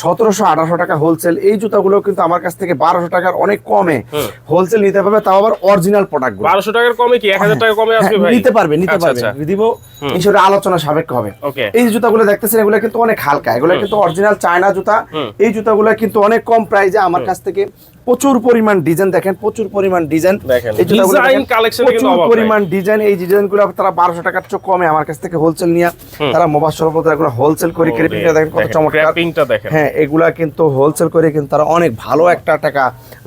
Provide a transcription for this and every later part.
সতেরোশো আঠারোশো টাকা হোলসেল এই জুতাগুলো কিন্তু আমার কাছ থেকে বারোশো টাকার অনেক কমে হোলসেল নিতে পারবে তাও আবার অরিজিনাল প্রোডাক্ট বারোশো টাকার কমে কি? এক হাজার টাকা কমে আসবে হ্যাঁ, নিতে পারবে নিতে আচ্ছা, পারবে। আচ্ছা। দিব এইসব আলোচনা সাপেক্ষ হবে। এই জুতাগুলো দেখতেছেন এগুলো কিন্তু অনেক হালকা। এগুলো কিন্তু অরিজিনাল চায়না জুতা। এই জুতাগুলো কিন্তু অনেক কম প্রাইজে আমার কাছ থেকে প্রচুর পরিমাণ ডিজাইন দেখেন প্রচুর পরিমাণ ডিজাইন প্রচুর পরিমাণ ডিজাইন এই ডিজাইনগুলো তারা বারোশো টাকার চেয়ে কমে আমার কাছ থেকে হোলসেল নিয়ে। তারা মোবাইল সরবরাহ এগুলো হোলসেল করে ক্রেপিংটা দেখেন কত চমৎকার। হ্যাঁ এগুলা কিন্তু হোলসেল করে কিন্তু তারা অনেক ভালো একটা টাকা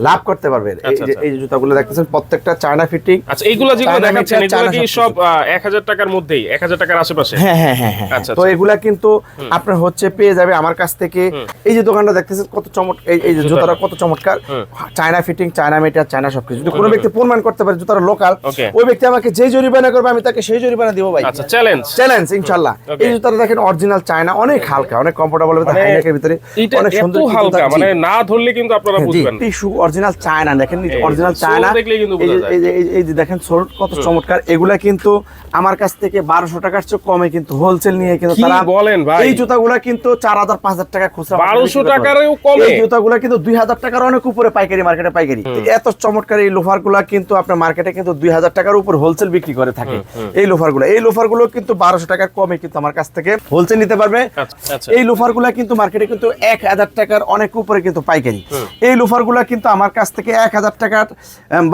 লাভ করতে পারবে। এই আচ্ছা, যে আচ্ছা। যে জুতাগুলো দেখতেছেন প্রত্যেকটা চায়না ফিটিং আচ্ছা এইগুলো যেগুলো দেখাচ্ছেন এগুলো কি সব এক হাজার টাকার মধ্যেই এক হাজার টাকার আশেপাশে? হ্যাঁ হ্যাঁ হ্যাঁ হ্যাঁ আচ্ছা, তো। এগুলা কিন্তু আপনার হচ্ছে পেয়ে যাবে আমার কাছ থেকে। এই যে দোকানটা দেখতেছেন কত চমৎ এই এই যে জুতাটা। কত চমৎকার। China fitting China meter China সবকিছু। যদি কোনো ব্যক্তি প্রমাণ করতে পারে জুতাটা লোকাল ওই ব্যক্তি আমাকে যে জরিমানা করবে আমি তাকে সেই জরিমানা দিব ভাই। আচ্ছা চ্যালেঞ্জ চ্যালেঞ্জ ইনশাল্লাহ Okay. এই জুতাটা দেখেন অরিজিনাল চায়না অনেক হালকা অনেক কমফোর্টেবল মানে হাইনেকের ভিতরে অনেক সুন্দর হালকা মানে না ধরলে কিন্তু আপনারা বুঝবেন। টিস্যু অরিজিনাল চায়না দেখেন অরিজিনাল চায়না এই যে- দেখেন সোল কত চমৎকার। এগুলা কিন্তু আমার কাছ থেকে বারোশো টাকার চেয়ে কমে কিন্তু হোলসেল নিয়ে কিন্তু কি তারা বলেন ভাই? এই জুতাগুলা কিন্তু চার হাজার পাঁচ হাজার টাকা খুচরা market এ 1200 বিক্রি করতে টাকারও কমে? এই জুতাগুলা কিন্তু দুই হাজার টাকার অনেক উপরে পাইকারি মার্কেটে পাইকারি। এত চমৎকার এই লোফারগুলা কিন্তু আপনার মার্কেটে কিন্তু দুই হাজার টাকার উপর হোলসেল বিক্রি করে থাকে। এই লোফারগুলা এই লোফারগুলো কিন্তু বারোশো টাকার কমে কিন্তু আমার কাছ থেকে হোলসেল নিতে পারবে। আচ্ছা, আচ্ছা। এই লোফারগুলা কিন্তু মার্কেটে কিন্তু এক হাজার টাকার অনেক উপরে কিন্তু পাইকারি। এই লোফারগুলা কিন্তু আমার কাছ থেকে এক হাজার টাকার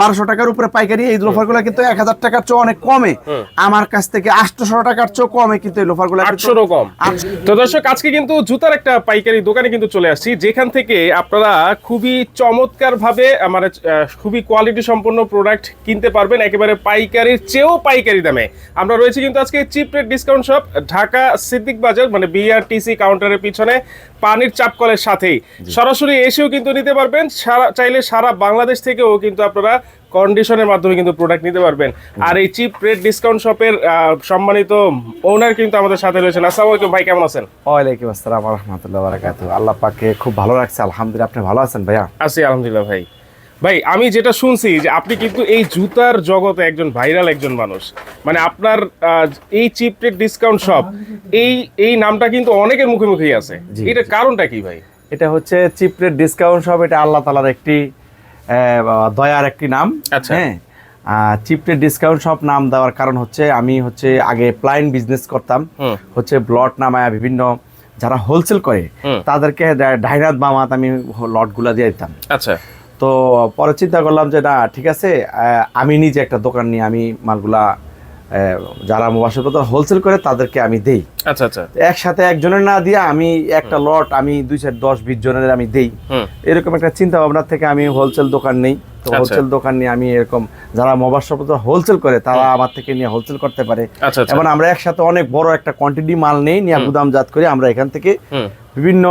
বারোশো টাকার উপরে পাইকারি। এই লোফারগুলা কিন্তু এক হাজার টাকার চেয়ে অনেক কমে। আমার কাছ থেকে আটশোশো টাকার চেয়ে কমে কিন্তু এই লোফারগুলা আটশোরও কম। তো দর্শক আজকে কিন্তু জুতার একটা পাইকারি দোকানে কিন্তু চলে আসছি। যেখান থেকে আপনারা খুবই চমৎকার ভাবে আমার খুবই কোয়ালিটি সম্পন্ন প্রোডাক্ট কিনতে পারবেন, একেবারে পাইকারির চেয়েও পাইকারি দামে। আমরা রয়েছি কিন্তু আজকে cheap rate discount shop Dhaka Siddique Bazar মানে বিআরটিসি কাউন্টারের পিছনে। পানির চাপ কলের সাথেই। সরাসরি এসেও কিন্তু নিতে পারবেন। সারা চাইলে সারা বাংলাদেশ থেকেও কিন্তু আপনারা কন্ডিশনের মাধ্যমে কিন্তু প্রোডাক্ট নিতে পারবেন। আর এই চিপ রেট ডিসকাউন্ট শপের সম্মানিত ওনার কিন্তু আমাদের সাথে রয়েছেন। আসসালামু আলাইকুম ভাই কেমন আছেন? ওয়ালাইকুম আসসালাম রহমতুল্লাহ বারাকাতু আল্লাহ পাকে খুব ভালো রাখছে। আলহামদুলিল্লাহ আপনি ভালো আছেন ভাইয়া? আছি আলহামদুলিল্লাহ ভাই। ভাই আমি যেটা শুনছি যে আপনি কিন্তু এই জুতার জগতে একজন ভাইরাল একজন মানুষ। মানে আপনার এই চিপ রেট ডিসকাউন্ট শপ এই এই নামটা কিন্তু অনেকের মুখে মুখেই আছে। এটা কারণটা কি ভাই? এটা হচ্ছে চিপ রেট ডিসকাউন্ট সব এটা আল্লাহ তালার একটি দয়ার একটি নাম। আচ্ছা। হ্যাঁ? চিপ রেট ডিসকাউন্ট সব নাম দেওয়ার কারণ হচ্ছে আমি হচ্ছে আগে প্লাইন বিজনেস করতাম। হচ্ছে ব্লট নামায় বিভিন্ন যারা হোলসেল করে তাদেরকে ডাইনাত বামাত আমি লটগুলা দিয়ে দিতাম। আচ্ছা। তো পরে চিন্তা করলাম যে না ঠিক আছে আমি নিজে একটা দোকান নিয়ে আমি মালগুলা যারা মোবাসের হোলসেল করে তাদেরকে আমি দেই। আচ্ছা আচ্ছা। একসাথে একজনের না দিয়ে আমি একটা লট আমি দুই চার দশ বিশ জনের আমি দেই। এরকম একটা চিন্তা ভাবনা থেকে আমি হোলসেল দোকান নেই। তো আচ্ছা। হোলসেল দোকান নিয়ে আমি এরকম যারা মোবাইল শপ হোলসেল করে তারা আমার থেকে নিয়ে হোলসেল করতে পারে। আচ্ছা আচ্ছা। এবং আমরা একসাথে অনেক বড় একটা কোয়ান্টিটি মাল নেই নিয়ে গুদামজাত করে আমরা এখান থেকে বিভিন্ন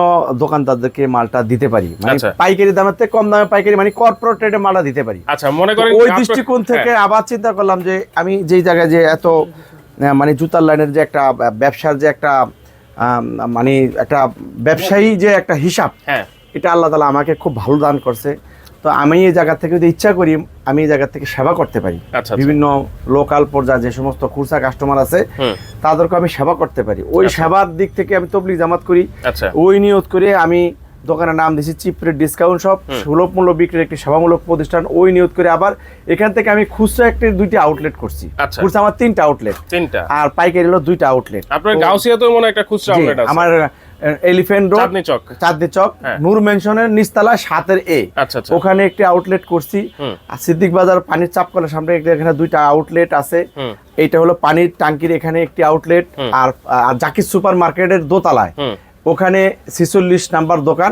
দোকানদারদেরকে মালটা দিতে পারি। মানে। পাইকারি দামের থেকে কম দামে পাইকারি মানে কর্পোরেট রেটে মালটা দিতে পারি। আচ্ছা মনে করেন ওই দৃষ্টিকোণ থেকে হ্যাঁ, আবার চিন্তা করলাম যে আমি যেই জায়গায় যে এত মানে জুতার লাইনের যে একটা ব্যবসার যে একটা মানে একটা ব্যবসায়ী যে একটা হিসাব হ্যাঁ। এটা আল্লাহ তালা আমাকে খুব ভালো দান করছে। তো আমি এই জায়গা থেকে যদি ইচ্ছা করি আমি এই জায়গা থেকে সেবা করতে পারি। আচ্ছা, আচ্ছা। বিভিন্ন লোকাল পর্যায়ে যে সমস্ত খুচরা কাস্টমার আছে তাদেরকে আমি সেবা করতে পারি। ওই সেবার দিক থেকে আমি তবলিগ জামাত করি। আচ্ছা। ওই নিয়ত করে আমি দোকানের নাম দিয়েছি চিপ রেট ডিসকাউন্ট শপ সুলভ মূল্য বিক্রির একটি সেবামূলক প্রতিষ্ঠান। ওই নিয়ত করে আবার এখান থেকে আমি খুচরা একটি দুইটি আউটলেট করছি। আচ্ছা। খুচরা আমার তিনটা আউটলেট তিনটা। আর পাইকারি হলো দুইটা আউটলেট আপনার গাউসিয়াতেও মনে হয় একটা খুচরা আউটলেট আছে। আমার এলিফেন্ট রোড চাঁদনি চক। চাঁদনি চক হ্যাঁ। নূর মেনশনের নিস্তালা সাতের এ আচ্ছা আচ্ছা। ওখানে একটি আউটলেট করছি। আর সিদ্দিক বাজার পানির চাপকলের সামনে এখানে দুইটা আউটলেট আছে। এইটা হলো পানির টাঙ্কির এখানে একটি আউটলেট আর আর জাকির সুপার মার্কেটের দোতলায় ওখানে ছিচল্লিশ নাম্বার দোকান।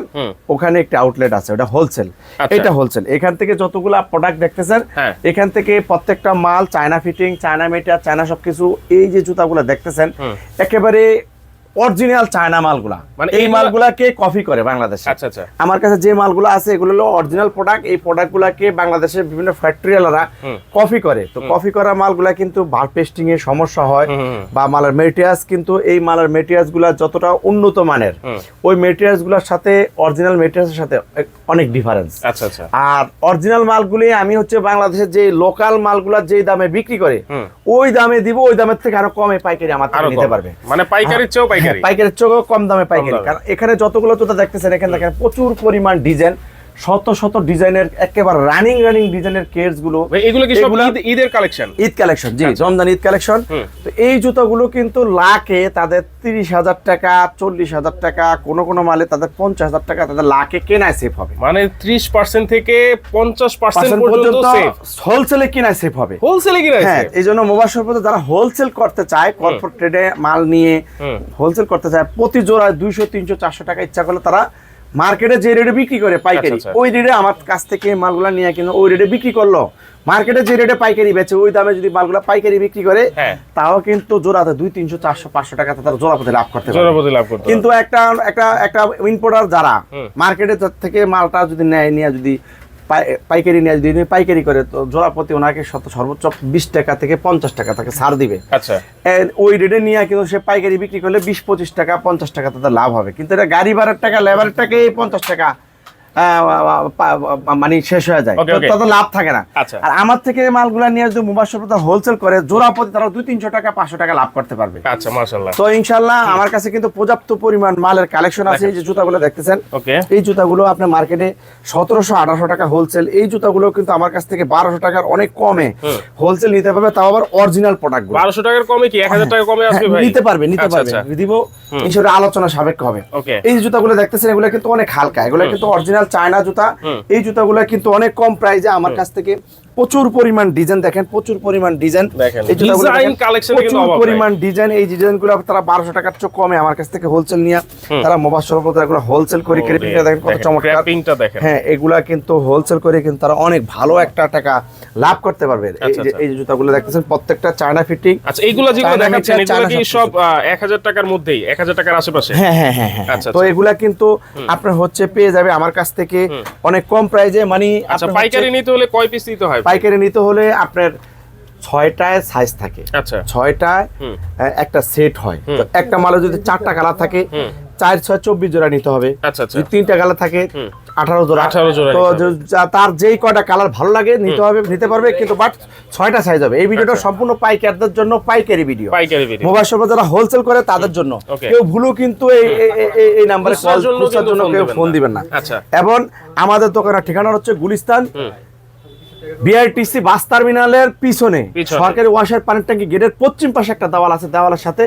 ওখানে একটা আউটলেট আছে ওটা হোলসেল আচ্ছা। এটা হোলসেল এখান থেকে যতগুলা প্রোডাক্ট দেখতেছেন হ্যাঁ। এখান থেকে প্রত্যেকটা মাল China fitting China matter China সবকিছু এই যে জুতাগুলো দেখতেছেন একেবারে অরিজিনাল চায়না মালগুলা। মানে এই মালগুলাকে কপি করে বাংলাদেশে। আচ্ছা আচ্ছা। আমার কাছে যে মালগুলো আছে এগুলো হলো অরিজিনাল প্রোডাক্ট এই প্রোডাক্টগুলোকে বাংলাদেশের বিভিন্ন ফ্যাক্টরিওয়ালারা। কপি করে। তো কপি করা মালগুলা কিন্তু বার পেস্টিং এর সমস্যা হয় বা মালের মেটেরিয়ালস কিন্তু এই মালের মেটেরিয়ালসগুলা যতটা উন্নত মানের ওই মেটেরিয়ালসগুলোর সাথে অরিজিনাল মেটেরিয়ালস সাথে অনেক ডিফারেন্স আচ্ছা আচ্ছা। আর অরিজিনাল মালগুলি আমি হচ্ছে বাংলাদেশের যে লোকাল মালগুলা যেই দামে বিক্রি করে ওই দামে দিব ওই দামের থেকে আরও কমে পাইকারি আমার নিতে পারবে। মানে পাইকারির চেয়েও পাইকারি পাইকারি। পাইকারের চোখ কম দামে পাইকারি। কারণ এখানে যতগুলো তোতা দেখতেছেন এখানে দেখেন প্রচুর পরিমাণ ডিজাইন। শত শত ডিজাইনের একেবারে রানিং রানিং ডিজাইনের কেটসগুলো এগুলো কি সব ঈদের কালেকশন ঈদ কালেকশন জি আচ্ছা। রমজান ঈদ কালেকশন তো এই জুতাগুলো কিন্তু লাখে তাদের তিরিশ হাজার টাকা চল্লিশ হাজার টাকা কোনো কোনো মালে তাদের পঞ্চাশ হাজার টাকা তাদের লাখে কেনায় সেফ হবে। মানে ত্রিশ পার্সেন্ট থেকে পঞ্চাশ পার্সেন্ট পর্যন্ত হোলসেলে কেনায় সেফ হবে। হোলসেলে কিনা হ্যাঁ এই জন্য মোবাইল শপে যারা হোলসেল করতে চায় কর্পোরেট ট্রেডে মাল নিয়ে হোলসেল করতে চায় প্রতি জোড়ায় দুইশো তিনশো চারশো টাকা ইচ্ছা করলে তারা মার্কেটে যে রেটে বিক্রি করে পাইকারি আচ্ছা, আচ্ছা। ওই রেটে আমার কাছ থেকে মালগুলা নিয়ে কিনে ওই রেটে বিক্রি করল মার্কেটে যে রেটে পাইকারি বেচে ওই দামে যদি মালগুলা পাইকারি বিক্রি করে হ্যাঁ। তাও কিন্তু জোড়াতে দুই তিনশো চারশো পাঁচশো টাকা তারা জোড়া লাভ করতে পারে লাভ করতে কিন্তু একটা একটা একটা ইম্পোর্টার যারা। মার্কেটে থেকে মালটা যদি নেয় নিয়ে যদি পাইকারি নিয়ে যদি পাইকারি করে তো জোড়া প্রতি ওনাকে শত সর্বোচ্চ বিশ টাকা থেকে পঞ্চাশ টাকা তাকে ছাড় দিবে। আচ্ছা। ওই রেটে নিয়ে কিন্তু সে পাইকারি বিক্রি করলে বিশ পঁচিশ টাকা পঞ্চাশ টাকা তাদের লাভ হবে। কিন্তু এটা গাড়ি ভাড়ার টাকা লেবারের টাকা এই পঞ্চাশ টাকা। মানে শেষ হয়ে যায়। Okay, তো okay. তাদের লাভ থাকে না। আচ্ছা। আর আমার থেকে মালগুলা নিয়ে যদি মোবাইল শপ হোলসেল করে জোড়া প্রতি তারা দুই তিনশো টাকা পাঁচশো টাকা লাভ করতে পারবে। আচ্ছা মাশাআল্লাহ। তো ইনশাল্লাহ আমার কাছে কিন্তু পর্যাপ্ত পরিমাণ মালের কালেকশন আছে এই যে জুতাগুলো দেখতেছেন এই জুতাগুলো আপনার মার্কেটে সতেরোশো আঠারোশো টাকা হোলসেল এই জুতাগুলো কিন্তু আমার কাছ থেকে বারোশো টাকার অনেক কমে হোলসেল নিতে পারবে তাও আবার অরিজিনাল প্রোডাক্ট বারোশো টাকার কমে কি? এক হাজার টাকা কমে আসবে নিতে পারবে নিতে আচ্ছা, পারবে। আচ্ছা। দিব ইনশাল্লাহ আলোচনা সাবেক হবে। এই জুতাগুলো দেখতেছেন এগুলো কিন্তু অনেক হালকা এগুলো কিন্তু অরিজিনাল চায়না জুতা। এই জুতাগুলো কিন্তু অনেক কম প্রাইসে আমার কাছ থেকে প্রচুর পরিমাণ ডিজাইন দেখেন প্রচুর পরিমাণ ডিজাইন প্রচুর পরিমাণ ডিজাইন এই ডিজাইনগুলো তারা বারোশো টাকার চেয়ে কমে আমার কাছ থেকে হোলসেল নিয়ে। তারা মোবাইল সর্বদা এগুলো হোলসেল করে ক্রেপিংটা দেখেন কত চমৎকার। হ্যাঁ এগুলা কিন্তু হোলসেল করে কিন্তু তারা অনেক ভালো একটা টাকা লাভ করতে পারবে। এই আচ্ছা, আচ্ছা। জুতাগুলো দেখতেছেন প্রত্যেকটা চায়না ফিটিং আচ্ছা এইগুলা যেগুলো দেখাচ্ছেন এগুলো কি সব এক হাজার টাকার মধ্যেই এক হাজার টাকার আশেপাশে? হ্যাঁ হ্যাঁ হ্যাঁ হ্যাঁ। আচ্ছা, তো আচ্ছা। এগুলা কিন্তু আপনার হচ্ছে পেয়ে যাবে আমার কাছ থেকে অনেক কম প্রাইজে মানে আচ্ছা পাইকারি নিতে হলে কয় পিস নিতে হয়? পাইকারি নিতে হলে আপনার ছয়টায় সাইজ থাকে। আচ্ছা। ছয়টায়। একটা সেট হয়। তো একটা মালে যদি চারটা কালার থাকে চার ছয় চব্বিশ জোড়া নিতে হবে। আচ্ছা আচ্ছা। যদি তিনটা কালার থাকে আঠারো জোড়া। 18 জোড়া তো তার যেই কয়টা কালার ভালো লাগে নিতে হবে নিতে পারবে কিন্তু বাট ছয়টা সাইজ হবে। এই ভিডিওটা আচ্ছা। সম্পূর্ণ পাইকারদের জন্য পাইকারি ভিডিও মোবাইল শপে যারা হোলসেল করে তাদের জন্য. কেউ ভুলও কিন্তু এই এই- নাম্বারে কল জন্য কেউ ফোন দিবেন না। এবং আমাদের দোকানের ঠিকানা হচ্ছে গুলিস্তান। বিআরটিসি বাস টার্মিনালের পিছনে। সরকারি ওয়াশার পানির ট্যাঙ্কি গেটের পশ্চিম পাশে একটা দেওয়াল আছে। দেওয়ালের সাথে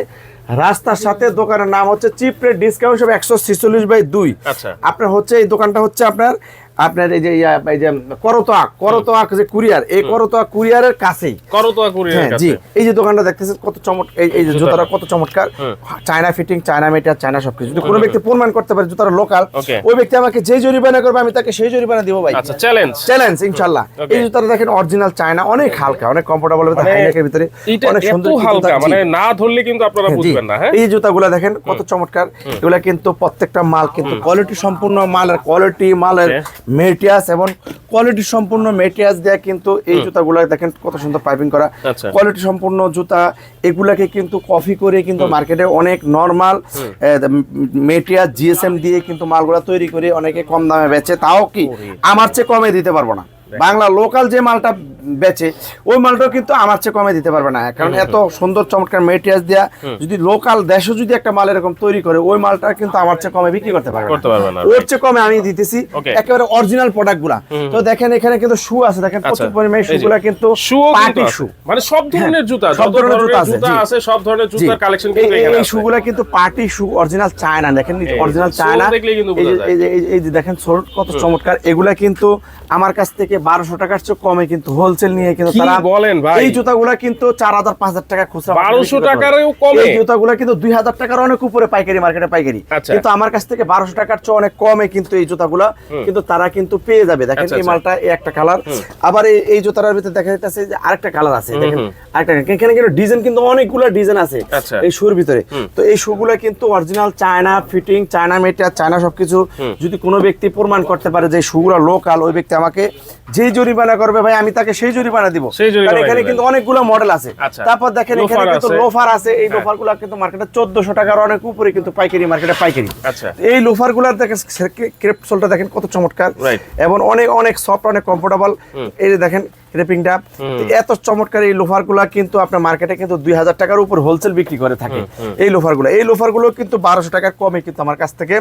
রাস্তার সাথে দোকানের নাম হচ্ছে চিপ রেট ডিসকাউন্ট সব একশো ছিচল্লিশ বাই দুই। আচ্ছা। আপনার হচ্ছে এই দোকানটা হচ্ছে আপনার আপনার এই যে এই যে করতোয়া করতোয়া যে কুরিয়ার এই করতোয়া কুরিয়ারের কাছেই। করো তো কুরিয়ার হ্যাঁ কাছে জি। এই যে দোকানটা দেখতেছেন কত চমৎ এই এই যে জুতাটা। কত চমৎকার। China fitting China matter China সবকিছু। যদি কোনো ব্যক্তি প্রমাণ করতে পারে জুতাটা লোকাল ওই ব্যক্তি আমাকে যে জরিমানা করবে আমি তাকে সেই জরিমানা দিব ভাই। আচ্ছা চ্যালেঞ্জ চ্যালেঞ্জ ইনশাল্লাহ। Okay. এই জুতাটা দেখেন অরিজিনাল চায়না অনেক হালকা অনেক কমফোর্টেবল মানে হাইনেকের ভিতরে। অনেক সুন্দর হালকা মানে না ধরলে কিন্তু আপনারা হ্যাঁ, বুঝবেন না হ্যাঁ? এই জুতাগুলো দেখেন কত চমৎকার। এগুলা কিন্তু প্রত্যেকটা মাল কিন্তু কোয়ালিটি সম্পূর্ণ মালের কোয়ালিটি মালের মেটেরিয়ালস এবং কোয়ালিটি সম্পূর্ণ মেটিয়াস দেয়া কিন্তু এই জুতাগুলো দেখেন কত সুন্দর পাইপিং করা। আচ্ছা। কোয়ালিটি সম্পূর্ণ জুতা এগুলাকে কিন্তু কফি করে কিন্তু মার্কেটে অনেক নর্মাল মেটিয়াস জিএসএম দিয়ে কিন্তু মালগুলা তৈরি করে অনেকে কম দামে বেচে। তাও কি আমার চেয়ে কমে দিতে পারব না। বাংলা লোকাল যে মালটা বেচে ওই মালটাও কিন্তু আমার চেয়ে কমে দিতে পারবে না। কারণ এত সুন্দর চমৎকার মেটেরিয়াল দেয়া যদি লোকাল দেশে যদি একটা মাল এরকম তৈরি করে ওই মালটা কিন্তু আমার চেয়ে কমে বিক্রি করতে পারবে না। ওর চেয়ে কমে আমি দিতেছি একেবারে অরিজিনাল প্রোডাক্টগুলা তো দেখেন এখানে কিন্তু শু আছে দেখেন আচ্ছা, প্রচুর পরিমাণে শু গুলা কিন্তু পার্টি শু মানে সব ধরনের জুতা সব ধরনের জুতা আছে, সব ধরনের জুতার কালেকশন কিন্তু এই- এখানে এই আছে। শুগুলা কিন্তু পার্টি শু অরিজিনাল চায়না দেখেন অরিজিনাল চায়না এই যে- দেখেন সোল কত চমৎকার। এগুলা কিন্তু আমার কাছ থেকে বারোশো টাকার চেয়ে কমে কিন্তু হোলসেল নিয়ে কিন্তু তারা বলেন ভাই? এই জুতাগুলা কিন্তু চার হাজার পাঁচ হাজার টাকা খুচরা market 1200 বিক্রি করতে পারে। টাকারও কমে? এই জুতাগুলা কিন্তু দুই হাজার টাকার অনেক উপরে পাইকারি মার্কেটে পাইকারি আচ্ছা। কিন্তু আমার কাছ থেকে বারোশো টাকার চেয়ে অনেক কমে কিন্তু এই জুতাগুলা কিন্তু তারা কিন্তু পেয়ে যাবে দেখেন আচ্ছা, এই আচ্ছা। মালটা এই একটা কালার আবার এই এই জুতার ভিতরে দেখা যাচ্ছে যে আরেকটা কালার আছে দেখেন আরেকটা এখানে কিন্তু ডিজাইন কিন্তু অনেকগুলো ডিজাইন আছে। এই শুর ভিতরে তো এই শুগুলা কিন্তু original China fitting China matter China সবকিছু যদি কোনো ব্যক্তি প্রমাণ করতে পারে যে শুগুলা লোকাল ওই ব্যক্তি আমাকে যেই জরিমানা করবে ভাই আমি তাকে সেই জরিমানা দিব। কারণ এখানে কিন্তু অনেকগুলো মডেল আছে। আচ্ছা। তারপর দেখেন এখানে কিন্তু লোফার আছে। এই লোফারগুলা কিন্তু মার্কেটে চোদ্দশো টাকার অনেক উপরে কিন্তু পাইকারি মার্কেটে পাইকারি। আচ্ছা। এই লোফারগুলার দেখেন ক্রেপ দেখেন কত চমৎকার। এবং অনেক অনেক সফট অনেক কমফোর্টেবল এই যে দেখেন ক্রেপিংটা এত চমৎকার এই লোফারগুলা কিন্তু আপনার মার্কেটে কিন্তু দুই হাজার টাকার উপর হোলসেল বিক্রি করে থাকে। এই লোফারগুলো এই লোফারগুলো কিন্তু বারোশো টাকা কমে কিন্তু আমার কাছ থেকে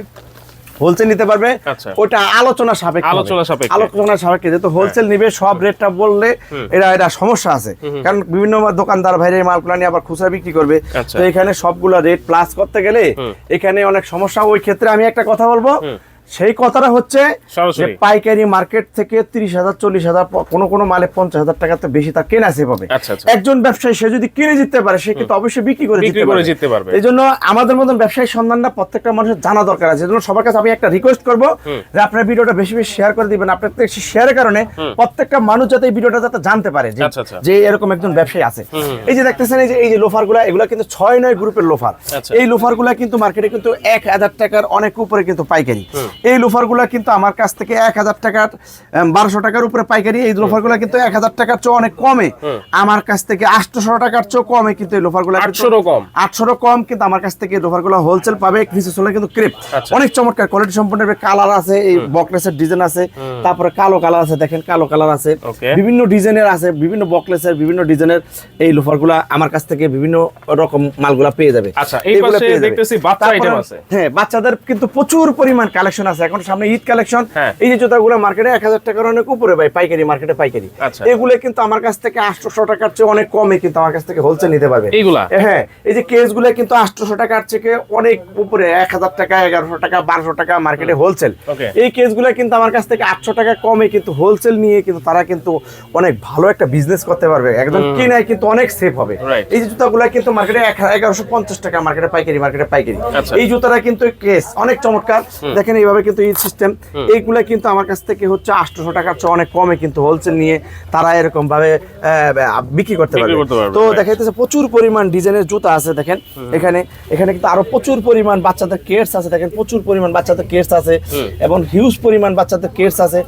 হোলসেল নিতে পারবে। আচ্ছা। ওটা আলোচনা সাপেক্ষে। আলোচনা সাপেক্ষে। আলোচনা সাপেক্ষে যেহেতু হোলসেল নিবে সব রেটটা বললে এরা এটা সমস্যা আছে। কারণ বিভিন্ন দোকানদার ভাইরে মালগুলা নিয়ে আবার খুচরা বিক্রি করবে। আচ্ছা। তো এখানে সবগুলা রেট প্লাস করতে গেলে এখানে অনেক সমস্যা। ওই ক্ষেত্রে আমি একটা কথা বলব। সেই কথাটা হচ্ছে যে পাইকারি মার্কেট থেকে তিরিশ হাজার চল্লিশ হাজার কোনো কোনো মালে পঞ্চাশ হাজার টাকা বেশি তার কেনা সে পাবে আচ্ছা, আচ্ছা। একজন ব্যবসায়ী সে যদি কিনে জিততে পারে সে কিন্তু অবশ্যই বিক্রি করে জিততে পারবে। এই জন্য আমাদের মতন ব্যবসায়ী সন্ধানটা প্রত্যেকটা মানুষের জানা দরকার আছে। এই জন্য সবার কাছে আমি একটা রিকোয়েস্ট করব যে আপনার ভিডিওটা বেশি বেশি শেয়ার করে দিবেন। আপনার শেয়ারের কারণে প্রত্যেকটা মানুষ যাতে এই ভিডিওটা যাতে জানতে পারে যে- আচ্ছা। যে এরকম একজন ব্যবসায়ী আছে। এই যে দেখতেছেন এই যে এই যে লোফারগুলা এগুলা কিন্তু ছয় নয় গ্রুপের লোফার। এই লোফারগুলা কিন্তু মার্কেটে কিন্তু এক হাজার টাকার অনেক উপরে কিন্তু পাইকারি। এই লোফারগুলা কিন্তু আমার কাছ থেকে এক হাজার টাকার বারোশো টাকার উপরে পাইকারি। এই লোফারগুলা কিন্তু এক হাজার টাকার চেয়ে অনেক কমে। আমার কাছ থেকে আটশোশো টাকার চেয়ে কমে কিন্তু এই লোফারগুলা আটশোরও কম? আটশোরও কম কিন্তু আমার কাছ থেকে লোফারগুলা হোলসেল পাবে। কিছু চলে কিন্তু ক্রেপ আচ্ছা। অনেক চমৎকার কোয়ালিটি সম্পন্ন কালার আছে এই বকলেসের ডিজাইন আছে। তারপরে কালো কালার আছে দেখেন কালো কালার আছে। বিভিন্ন ডিজাইনের আছে বিভিন্ন বকলেসের বিভিন্ন ডিজাইনের এই লোফারগুলা আমার কাছ থেকে বিভিন্ন রকম মালগুলা পেয়ে যাবে। আচ্ছা, এই পাশে দেখতেছি বাচ্চা item আছে। হ্যাঁ বাচ্চাদের কিন্তু প্রচুর পরিমাণ কালেকশন আছে। এখন সামনে ঈদ কালেকশন। হ্যাঁ। এই যে জুতাগুলো মার্কেটে এক হাজার টাকার অনেক উপরে ভাই পাইকারি মার্কেটে পাইকারি। আচ্ছা। এগুলো কিন্তু আমার কাছ থেকে আটশোশো টাকার চেয়ে অনেক কমে কিন্তু আমার কাছ থেকে হোলসেল নিতে পারবে। এইগুলা? হ্যাঁ এই যে কেসগুলো কিন্তু আটশোশো টাকার থেকে অনেক উপরে এক হাজার টাকা এগারোশো টাকা বারোশো টাকা মার্কেটে হোলসেল. এই কেসগুলো কিন্তু আমার কাছ থেকে আটশো টাকা কমে কিন্তু হোলসেল নিয়ে কিন্তু তারা কিন্তু অনেক ভালো একটা বিজনেস করতে পারবে। একদম কিনায় কিন্তু অনেক সেফ হবে। এই যে জুতাগুলো কিন্তু মার্কেটে এগারোশো পঞ্চাশ টাকা মার্কেটে পাইকারি মার্কেটে পাইকারি। আচ্ছা। এই জুতাটা কিন্তু কেস অনেক চমৎকার। দেখেন এইভাবে কিন্তু এই সিস্টেম এইগুলা কিন্তু আমার কাছ থেকে হচ্ছে আটশোশো টাকার চেয়ে অনেক কমে কিন্তু হোলসেল নিয়ে তারা এরকম ভাবে বিক্রি করতে পারবে। তো. দেখা যাচ্ছে প্রচুর পরিমাণ ডিজাইনের জুতা আছে দেখেন। এখানে এখানে কিন্তু আরও প্রচুর পরিমাণ বাচ্চাদের কেটস আছে দেখেন। প্রচুর পরিমাণ বাচ্চাদের কেটস আছে এবং হিউজ পরিমাণ বাচ্চাদের কেটস আছে।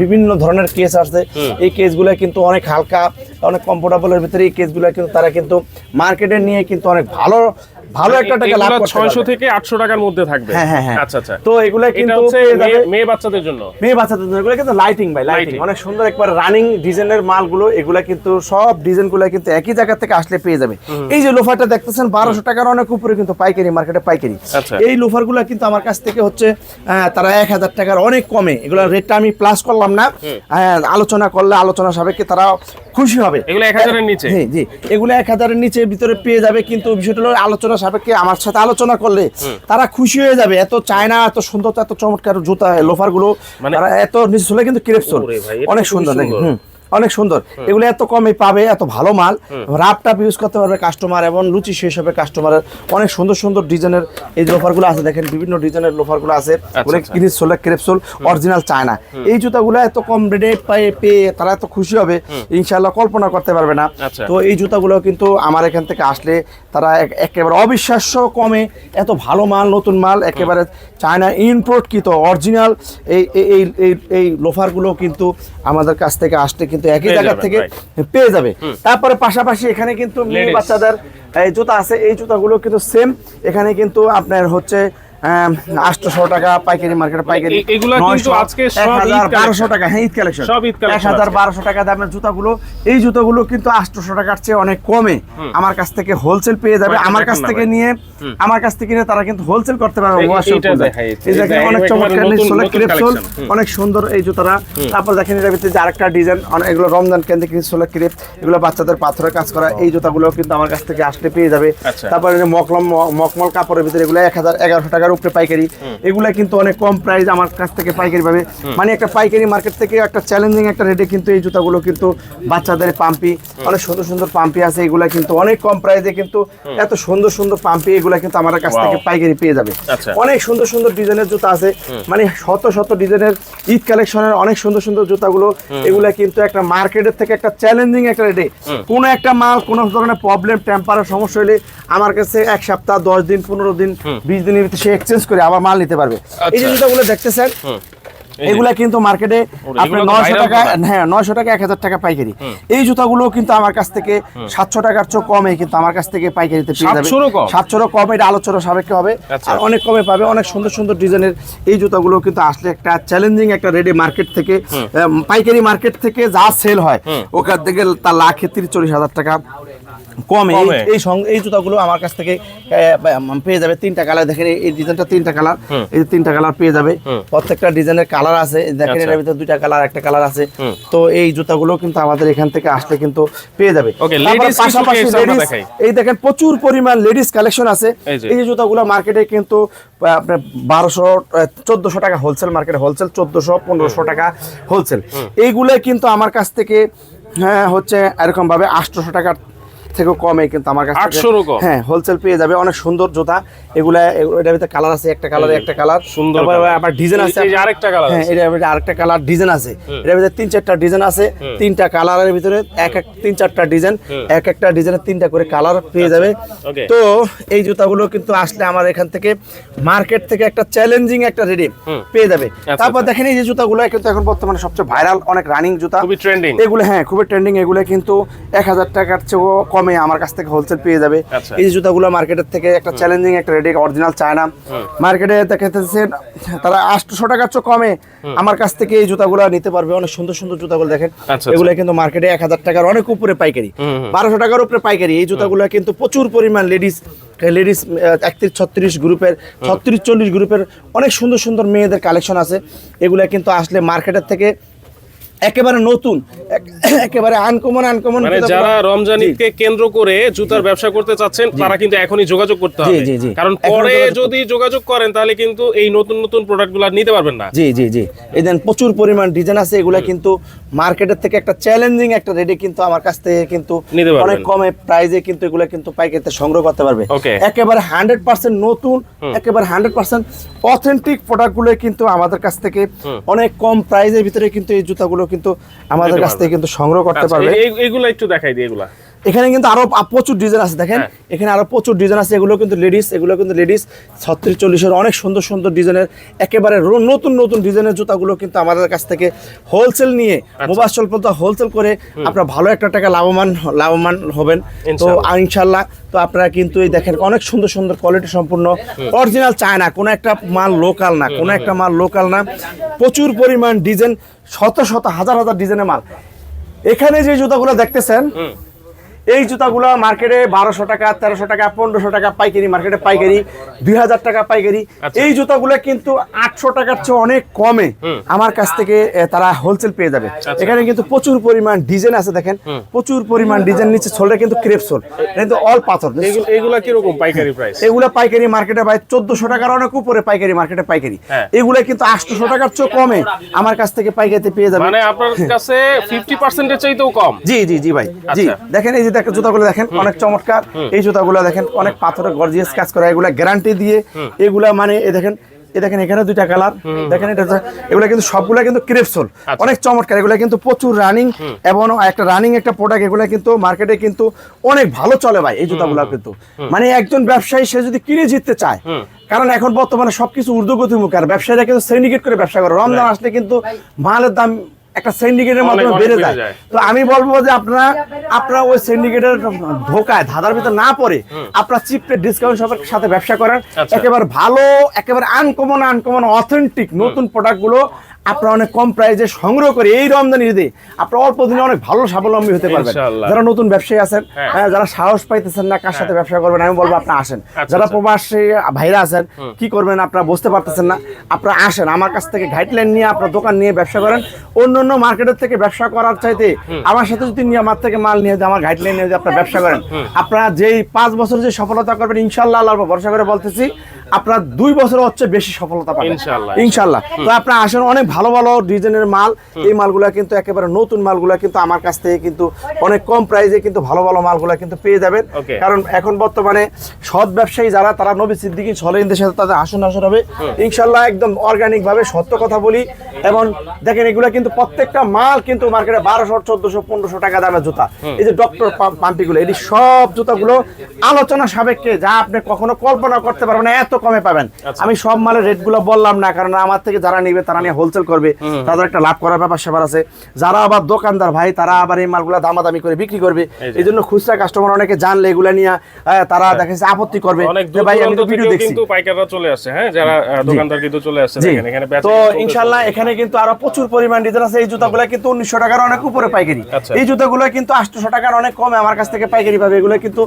বিভিন্ন ধরনের কেস আছে এই কেসগুলো কিন্তু অনেক হালকা অনেক কমফোর্টেবলের ভিতরে এই কেসগুলো কিন্তু তারা কিন্তু মার্কেটে নিয়ে কিন্তু অনেক ভালো ভালো একটা টাকা লাভ করতে ছয়শো পারবে। থেকে আটশো টাকার মধ্যে থাকবে। হ্যাঁ হ্যাঁ হ্যাঁ। আচ্ছা আচ্ছা। তো এগুলা কিন্তু মেয়ে- বাচ্চাদের জন্য। মেয়ে বাচ্চাদের জন্য। এগুলো কিন্তু লাইটিং ভাই লাইটিং অনেক সুন্দর একবার রানিং ডিজাইনের মালগুলো এগুলা কিন্তু সব ডিজাইনগুলো কিন্তু একই জায়গা থেকে আসলে পেয়ে যাবে। এই যে লোফারটা দেখতেছেন বারোশো টাকার অনেক উপরে কিন্তু পাইকারি মার্কেটে পাইকারি। আচ্ছা। এই লোফারগুলো কিন্তু আমার কাছ থেকে হচ্ছে তারা এক হাজার টাকার অনেক কমে। এগুলো রেটটা আমি প্লাস করলাম না। আলোচনা করলে আলোচনা সাপেক্ষে তারা খুশি হবে। এগুলো এক হাজারের নিচে? হ্যাঁ জি। এগুলো এক হাজারের নিচে ভিতরে পেয়ে যাবে কিন্তু বিষয়টা হলো আলোচনা সাপেক্ষে আমার সাথে আলোচনা করলে তারা খুশি হয়ে যাবে। এত চায়না এত সুন্দর এত চমৎকার জুতা লোফারগুলো মানে- এত নিচে চলে কিন্তু ক্রেপ চলে অনেক সুন্দর দেখে হুম। অনেক সুন্দর। এগুলো এত কমে পাবে এত ভালো মাল। রাপ টাপ ইউজ করতে পারবে কাস্টমার এবং লুচি শেষ হবে কাস্টমারের অনেক সুন্দর সুন্দর ডিজাইনের এই লোফারগুলো আছে দেখেন বিভিন্ন ডিজাইনের লোফারগুলো আছে। আচ্ছা। কিনিস সোলে ক্রেপসোল অরিজিনাল চায়না এই জুতাগুলো এত কম রেটে পেয়ে পেয়ে তারা এত খুশি হবে ইনশাআল্লাহ কল্পনা করতে পারবে না। আচ্ছা। তো এই জুতাগুলো কিন্তু আমার এখান থেকে আসলে তারা এক- একেবারে অবিশ্বাস্য কমে এত ভালো মাল নতুন মাল একেবারে চায়না ইম্পোর্ট কিত অরিজিনাল এই এই- এই লোফারগুলো কিন্তু আমাদের কাছ থেকে আসলে কিন্তু একই পেয়ে জায়গা থেকে পেয়ে যাবে। তারপরে পাশাপাশি এখানে কিন্তু মেয়ে বাচ্চাদের এই জুতা আছে এই জুতাগুলো কিন্তু সেম এখানে কিন্তু আপনার হচ্ছে আটশোশো টাকা পাইকারি মার্কেটে পাইকারি। এ- কিন্তু আজকে সব বারোশো টাকা হ্যাঁ ঈদ কালেকশন। সব ঈদ এক হাজার বারোশো টাকা দামের জুতাগুলো এই জুতাগুলো কিন্তু আটশোশো টাকার চেয়ে অনেক কমে। আমার কাছ থেকে হোলসেল পেয়ে যাবে। আমার কাছ থেকে নিয়ে আমার কাছ থেকে নিয়ে তারা কিন্তু হোলসেল করতে পারবে এই- wholesale এইটা করবে। দেখাই, এই এই দেখেন দেখেন, অনেক চমৎকার নতুন- ক্রেপসোল অনেক সুন্দর এই জুতারা তারপর দেখেন এর ভিতরে যে আরেকটা ডিজাইন অনেক এগুলো রমজান কেন্দ্রে কিছু সোলা ক্রেপ এগুলো বাচ্চাদের পাথরের কাজ করা। এই জুতাগুলো কিন্তু আমার কাছ থেকে আসলে পেয়ে যাবে। আচ্ছা। তারপরে মকলম মকমল কাপড়ের ভিতরে এগুলো এক হাজার এগারোশো টাকার উপরে পাইকারি। এগুলো কিন্তু অনেক কম প্রাইস আমার কাছ থেকে পাইকারি পাবে। মানে একটা পাইকারি মার্কেট থেকে একটা চ্যালেঞ্জিং একটা রেটে কিন্তু এই জুতাগুলো কিন্তু বাচ্চাদের পাম্পি অনেক সুন্দর সুন্দর পাম্পি আছে এগুলা কিন্তু অনেক কম প্রাইসে কিন্তু এত সুন্দর সুন্দর পাম্পি এগুলা কিন্তু আমার কাছ থেকে পাইকারি পেয়ে যাবে। আচ্ছা। অনেক সুন্দর সুন্দর ডিজাইনের জুতা আছে মানে শত শত ডিজাইনের ঈদ কালেকশনের অনেক সুন্দর সুন্দর জুতাগুলো এগুলা কিন্তু একটা মার্কেটের থেকে একটা চ্যালেঞ্জিং একটা রেটে কোনো একটা মাল কোনো ধরনের প্রবলেম টেম্পারের সমস্যা হলে আমার কাছে এক সপ্তাহ দশ দিন পনেরো দিন বিশ দিনের ভিতরে সে এক্সচেঞ্জ করে আবার মাল নিতে পারবে। এই যে আচ্ছা। জুতাগুলো দেখতেছেন এগুলা কিন্তু মার্কেটে ওরে, আপনার নয়শো টাকা। হ্যাঁ নয়শো টাকা এক হাজার টাকা পাইকারি। এই জুতাগুলো কিন্তু আমার কাছ থেকে সাতশো টাকার চেয়ে কমে কিন্তু আমার কাছ থেকে পাইকারিতে পেয়ে যাবে। 700 ও কম? সাতশোরও কম এটা আলোচনা সাপেক্ষে হবে। আচ্ছা। আর অনেক কমে পাবে অনেক সুন্দর সুন্দর ডিজাইনের এই জুতাগুলো কিন্তু আসলে একটা চ্যালেঞ্জিং একটা রেডি মার্কেট থেকে পাইকারি মার্কেট থেকে যা সেল হয় ওখান থেকে তার লাখে তিরিশ চল্লিশ হাজার টাকা কমে। এই-। এই জুতাগুলো আমার কাছ থেকে পেয়ে যাবে তিনটা কালার। দেখেন এই- ডিজাইনটা তিনটা কালার। এই যে তিনটা কালার পেয়ে যাবে। প্রত্যেকটা ডিজাইনের কালার আছে। দেখেন আচ্ছা। এর ভিতরে দুইটা কালার একটা কালার আছে। তো এই জুতাগুলো কিন্তু আমাদের এখান থেকে আসলে কিন্তু পেয়ে যাবে। পাশাপাশি। এই দেখেন প্রচুর পরিমাণ লেডিস কালেকশন আছে। এই যে। জুতাগুলো মার্কেটে কিন্তু আপনার বারোশো চোদ্দশো টাকা হোলসেল মার্কেটে হোলসেল চোদ্দশো পনেরোশো টাকা হোলসেল এইগুলো কিন্তু আমার কাছ থেকে হ্যাঁ হচ্ছে এরকম ভাবে আটশোশো টাকার থেকেও কমে কিন্তু আমার কাছে 800 কম? হ্যাঁ হোলসেল পেয়ে যাবে। অনেক সুন্দর জুতা। এগুলা এটার ভিতরে কালার আছে একটা কালার একটা কালার সুন্দর তারপরে আবার ডিজাইন আছে। আরেকটা colour হ্যাঁ। এটার ভিতরে আরেকটা কালার ডিজাইন আছে। এটার ভিতরে তিন চারটা ডিজাইন আছে। তিনটা কালারের ভিতরে এক এক তিন চারটা ডিজাইন এক একটা ডিজাইনের তিনটা করে কালার পেয়ে যাবে। আচ্ছা, তো এই জুতাগুলো কিন্তু আসলে আমার এখান থেকে মার্কেট থেকে একটা চ্যালেঞ্জিং একটা রেডি পেয়ে যাবে। আচ্ছা, তারপর আচ্ছা। দেখেন এই যে জুতাগুলো কিন্তু এখন বর্তমানে সবচেয়ে ভাইরাল অনেক রানিং জুতা। খুবই trending। এগুলো হ্যাঁ খুবই ট্রেন্ডিং এগুলো কিন্তু এক হাজার টাকার চেয়েও কমে আমার কাছ থেকে হোলসেল পেয়ে যাবে। আচ্ছা। এই জুতাগুলো মার্কেটের থেকে একটা চ্যালেঞ্জিং একটা রেডি অরিজিনাল চায়না। মার্কেটে দেখাতেছে তারা আটশো টাকার চেয়ে কমে আমার কাছ থেকে এই জুতাগুলো নিতে পারবে। অনেক সুন্দর সুন্দর জুতাগুলো দেখেন। আচ্ছা, এগুলো কিন্তু মার্কেটে এক হাজার টাকার অনেক উপরে পাইকারি। বারোশো টাকার উপরে পাইকারি। এই জুতাগুলো কিন্তু প্রচুর পরিমাণ লেডিস লেডিস একত্রিশ ছত্রিশ গ্রুপের ছত্রিশ চল্লিশ গ্রুপের অনেক সুন্দর সুন্দর মেয়েদের কালেকশন আছে। এগুলো কিন্তু আসলে মার্কেটের থেকে একেবারে নতুন একেবারে আনকমন আনকমন মানে যারা রমজান ঈদকে কেন্দ্র করে জুতার ব্যবসা করতে চাচ্ছেন তারা কিন্তু এখনই যোগাযোগ করতে হবে। কারণ পরে যদি যোগাযোগ করেন তাহলে কিন্তু এই নতুন নতুন প্রোডাক্টগুলো নিতে পারবেন না। জি জি জি। এই দেন প্রচুর পরিমাণ ডিজাইন আছে এগুলা কিন্তু মার্কেটের থেকে একটা চ্যালেঞ্জিং একটা রেডি কিন্তু আমার কাছ থেকে কিন্তু অনেক কমে প্রাইজে কিন্তু এগুলা কিন্তু পাইকারিতে সংগ্রহ করতে পারবে। একেবারে হান্ড্রেড পার্সেন্ট নতুন একেবারে হান্ড্রেড পার্সেন্ট অথেন্টিক প্রোডাক্টগুলো কিন্তু আমাদের কাছ থেকে অনেক কম প্রাইজের ভিতরে কিন্তু এই জুতাগুলো কিন্তু আমাদের কাছ থেকে কিন্তু সংগ্রহ করতে আচ্ছা, পারবে। এই- এইগুলো একটু দেখাই দিই এগুলা। এখানে কিন্তু আরও প্রচুর ডিজাইন আছে দেখেন। হ্যাঁ। এখানে আরও প্রচুর ডিজাইন আছে এগুলো কিন্তু লেডিস এগুলো কিন্তু লেডিস ছত্রিশ চল্লিশের অনেক সুন্দর সুন্দর ডিজাইনের একেবারে নতুন নতুন ডিজাইনের জুতাগুলো কিন্তু আমাদের কাছ থেকে হোলসেল নিয়ে। মোবাইল পর্যন্ত হোলসেল করে আপনারা ভালো একটা টাকা লাভবান লাভবান হবেন। তো ইনশাল্লাহ। তো আপনারা কিন্তু এই দেখেন অনেক সুন্দর সুন্দর কোয়ালিটি সম্পূর্ণ। অরিজিনাল চায় না কোনো একটা মাল লোকাল না কোনো একটা মাল লোকাল না। প্রচুর পরিমাণ ডিজাইন শত শত হাজার হাজার ডিজাইনের মাল। এখানে যে জুতাগুলো দেখতেছেন এই জুতাগুলো মার্কেটে বারোশো টাকা তেরোশো টাকা পনেরোশো টাকা পাইকারি মার্কেটে পাইকারি দুই হাজার টাকা পাইকারি। আচ্ছা। এই জুতাগুলো কিন্তু আটশো টাকার চেয়ে অনেক কমে আমার কাছ থেকে তারা হোলসেল পেয়ে যাবে। এখানে কিন্তু প্রচুর পরিমাণ ডিজাইন আছে দেখেন। প্রচুর পরিমাণ ডিজাইন নিচে সোলটা কিন্তু ক্রেপ সোল কিন্তু অল পাথর এগুলো কীরকম পাইকারি প্রাইস এগুলা পাইকারি মার্কেটে ভাই চোদ্দশো টাকার অনেক উপরে পাইকারি মার্কেটে পাইকারি। হ্যাঁ। এগুলা কিন্তু আটশোশো টাকার চেয়ে কমে আমার কাছ থেকে পাইকারিতে পেয়ে যাবে। মানে আপনার কাছে ফিফটি পার্সেন্টের চাইতেও কম? জি জি জি ভাই জি। আচ্ছা। দেখেন এই যে দেখেন জুতাগুলো দেখেন অনেক চমৎকার। এই জুতাগুলো দেখেন অনেক পাথরের গর্জিয়াস কাজ করা এগুলা গ্যারান্টি দিয়ে এগুলা মানে এই দেখেন দেখেন এখানে দুইটা কালার দেখেন এটা এগুলা কিন্তু সবগুলা কিন্তু ক্রেপসোল আচ্ছা। অনেক চমৎকার এগুলা কিন্তু প্রচুর রানিং এবং একটা রানিং একটা প্রোডাক্ট এগুলা কিন্তু মার্কেটে কিন্তু অনেক ভালো চলে ভাই এই জুতাগুলো কিন্তু। মানে একজন ব্যবসায়ী সে যদি কিনে জিততে চায় কারণ এখন বর্তমানে সবকিছু ঊর্ধ্বগতিমুখ আর ব্যবসায়ীরা কিন্তু সিন্ডিকেট করে ব্যবসা করে। রমজান আসলে কিন্তু মালের দাম একটা সিন্ডিকেটের মাধ্যমে বেড়ে যায়। তো আমি বলব যে আপনারা আপনারা ওই সিন্ডিকেটের ধোকায় ধাঁধার ভিতরে না পড়ে আপনারা চিপ রেট ডিসকাউন্ট শপের সাথে ব্যবসা করেন। আচ্ছা। একেবারে ভালো একেবারে আনকমন আনকমন অথেন্টিক নতুন প্রোডাক্টগুলো আপনারা অনেক কম প্রাইসে সংগ্রহ করে এই রমজান ঈদে আপনারা অল্প দিনে অনেক ভালো স্বাবলম্বী হতে পারবেন। যারা নতুন ব্যবসায়ী আছেন হ্যাঁ। হ্যাঁ, যারা সাহস পাইতেছেন না কার সাথে ব্যবসা করবেন আমি বলব আপনারা আসেন। আচ্ছা, যারা আচ্ছা। প্রবাসী ভাইরা আছেন কি করবেন আপনারা বুঝতে পারতেছেন না আপনারা আসেন। আমার কাছ থেকে গাইডলাইন নিয়ে আপনার দোকান নিয়ে ব্যবসা করেন। অন্য অন্য মার্কেটের থেকে ব্যবসা করার চাইতে আমার সাথে যদি নিয়ে আমার থেকে মাল নিয়ে আমার গাইডলাইন নিয়ে যদি আপনারা ব্যবসা করেন আপনারা যেই পাঁচ বছর যে সফলতা করবেন ইনশাল্লাহ আল্লাহর উপর ভরসা করে বলতেছি আপনার দুই বছর হচ্ছে বেশি সফলতা পাবেন। ইনশাল্লাহ তো আপনারা আসেন অনেক ভালো ভালো ডিজাইনের মাল। এই মালগুলা কিন্তু একেবারে নতুন মালগুলা কিন্তু আমার কাছ থেকে কিন্তু অনেক কম প্রাইসে কিন্তু ভালো ভালো মালগুলা কিন্তু পেয়ে যাবেন। কারণ এখন বর্তমানে সৎ ব্যবসায়ী যারা তারা নবী সিদ্দিকী সলেনদের সাথে তাদের আসন আসন হবে। ইনশাল্লাহ একদম অর্গানিক ভাবে সত্য কথা বলি। এবং দেখেন এগুলা কিন্তু প্রত্যেকটা মাল কিন্তু মার্কেটে বারোশো চোদ্দশো পনেরোশো টাকা দামের জুতা। এই যে ডক্টর পাম্পিগুলো এটি সব জুতাগুলো আলোচনা সাপেক্ষে যা আপনি কখনো কল্পনা করতে পারবেন না এত কমে পাবেন। আচ্ছা। আমি সব মালের রেটগুলো বললাম না কারণ আমার থেকে যারা নিবে তারা নিয়ে হোলসেল করবে। তাদের একটা লাভ করার ব্যাপার স্যাপার আছে। যারা আবার দোকানদার ভাই তারা আবার এই মালগুলো দামাদামি করে বিক্রি করবে। এই জন্য খুচরা কাস্টমার অনেকে জানলে এগুলা নিয়ে তারা দেখা যাচ্ছে আপত্তি করবে। ভাই আমি তো ভিডিও দেখছি। কিন্তু পাইকাররা চলে আসে হ্যাঁ? যারা দোকানদার কিন্তু চলে আসে দেখেন এখানে তো। ইনশাল্লাহ এখানে কিন্তু আরও প্রচুর পরিমাণ ডিজাইন আছে। এই জুতাগুলো কিন্তু উনিশশো টাকার অনেক উপরে পাইকারি। আচ্ছা। এই জুতাগুলো কিন্তু আটশো টাকার অনেক কমে। আমার কাছ থেকে পাইকারি পাবে। এগুলো কিন্তু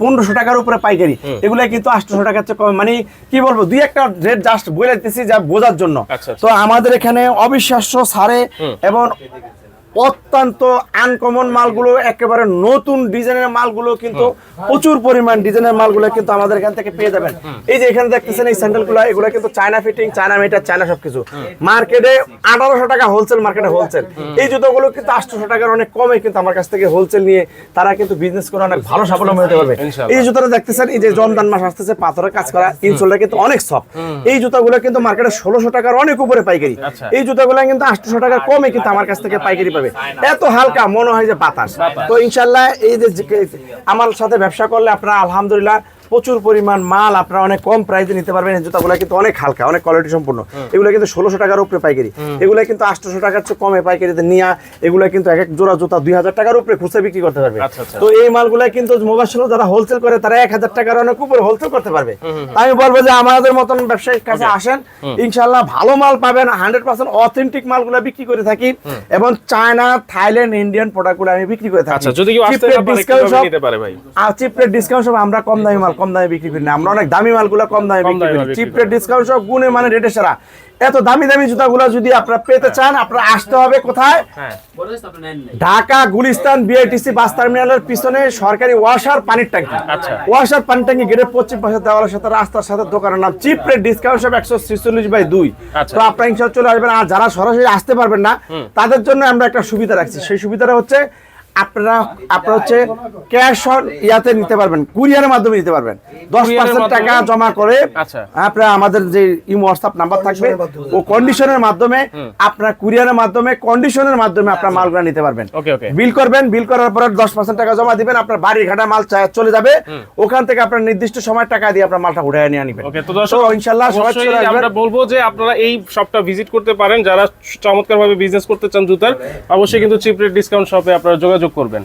পনেরোশো টাকার উপরে পাইকারি। এগুলো কিন্তু আটশো টাকার চেয়ে কমে। মানে কি বলব দুই একটা রেট জাস্ট বলে দিতেছি যা বোঝার জন্য আচ্ছা, আচ্ছা। তো আমাদের এখানে অবিশ্বাস্য সারে এবং অত্যন্ত আনকমন মালগুলো একেবারে নতুন ডিজাইনের মালগুলো কিন্তু প্রচুর পরিমাণ ডিজাইনের মালগুলো কিন্তু আমাদের এখান থেকে পেয়ে যাবেন। এই যে এখানে দেখতেছেন এই স্যান্ডেলগুলো এগুলো কিন্তু China fitting China meter China সবকিছু। মার্কেটে আঠারোশো টাকা হোলসেল মার্কেটে হোলসেল এই জুতোগুলো কিন্তু আটশোশো টাকার অনেক কমে কিন্তু আমার কাছ থেকে হোলসেল নিয়ে তারা কিন্তু বিজনেস করে অনেক ভালো সাফল্য হতে পারবে। এই জুতোটা দেখতেছেন এই যে জমদান মাস আসতেছে পাথরের কাজ করা ইনসোলটা কিন্তু অনেক সফট এই জুতাগুলো কিন্তু মার্কেটে ষোলোশো টাকার অনেক উপরে পাইকারি। আচ্ছা। এই জুতাগুলো কিন্তু আটশো টাকার কমে কিন্তু আমার কাছ থেকে পাইকারি পাবে এত হালকা মনে হয় যে বাতাস। তো ইনশাল্লাহ এই যে যে- আমার সাথে ব্যবসা করলে আপনারা আলহামদুলিল্লাহ প্রচুর পরিমাণ মাল আপনারা অনেক কম প্রাইসে নিতে পারবেন। এই জুতাগুলো কিন্তু অনেক হালকা অনেক কোয়ালিটি সম্পূর্ণ। এগুলো কিন্তু ষোলোশো টাকার উপরে পাইকারি। এগুলো কিন্তু আটশোশো টাকার চেয়ে কমে পাইকারিতে নিয়ে এগুলো কিন্তু এক এক জোড়া জুতা দুই হাজার টাকার উপরে খুচরা বিক্রি করতে পারবে। আচ্ছা, আচ্ছা। তো এই মালগুলো কিন্তু মোবাইল যারা হোলসেল করে তারা এক হাজার টাকার অনেক উপরে হোলসেল করতে পারবে। আমি বলব যে আমাদের মতন ব্যবসায়ীর কাছে আসেন ইনশাল্লাহ ভালো মাল পাবেন হান্ড্রেড পার্সেন্ট অথেন্টিক মালগুলো বিক্রি করে থাকি এবং চায়না থাইল্যান্ড ইন্ডিয়ান প্রোডাক্টগুলো আমি বিক্রি করে থাকি। আচ্ছা ডিসকাউন্ট সব আমরা কম দামি মাল কম দামে বিক্রি করি না। আমরা অনেক দামি মালগুলো কম দামে বিক্রি করি। চিপ রেট ডিসকাউন্ট সব গুণে মানে রেটে সারা। এত দামি দামি জুতাগুলো যদি আপনারা পেতে চান আপনারা আসতে হবে কোথায়? হ্যাঁ। ঢাকা গুলিস্তান বিআইটিসি বাস টার্মিনালের পিছনে সরকারি ওয়াশার পানির ট্যাঙ্কি। আচ্ছা। ওয়াশার পানির ট্যাঙ্কি গেটের পশ্চিম পাশে দেওয়ালের সাথে রাস্তার সাথে দোকানের নাম চিপ রেট ডিসকাউন্ট সব একশো ছিচল্লিশ বাই দুই। আচ্ছা। তো আপনারা ইনশাল্লাহ চলে আসবেন। আর যারা সরাসরি আসতে পারবেন না তাদের জন্য আমরা একটা সুবিধা রাখছি। সেই সুবিধাটা হচ্ছে আপনারা আপনারা হচ্ছে ক্যাশ ইয়াতে নিতে পারবেন কুরিয়ারের মাধ্যমে নিতে পারবেন। দশ পার্সেন্ট টাকা জমা করে আচ্ছা। আপনারা আমাদের যে ইমো হোয়াটসঅ্যাপ নাম্বার থাকবে ও কন্ডিশনের মাধ্যমে আপনার কুরিয়ারের মাধ্যমে কন্ডিশনের মাধ্যমে আপনার মালগুলো নিতে পারবেন। ওকে ওকে। বিল করবেন বিল করার পরে দশ পার্সেন্ট টাকা জমা দিবেন আপনার বাড়ির ঘাটা মাল চলে যাবে। ওখান থেকে আপনার নির্দিষ্ট সময় টাকা দিয়ে আপনার মালটা উঠে নিয়ে নিবেন তো ইনশাল্লাহ আমরা বলব যে আপনারা এই শপটা ভিজিট করতে পারেন। যারা চমৎকার ভাবে বিজনেস করতে চান জুতার অবশ্যই কিন্তু চিপ রেট ডিসকাউন্ট শপে আপনারা যোগাযোগ করবেন।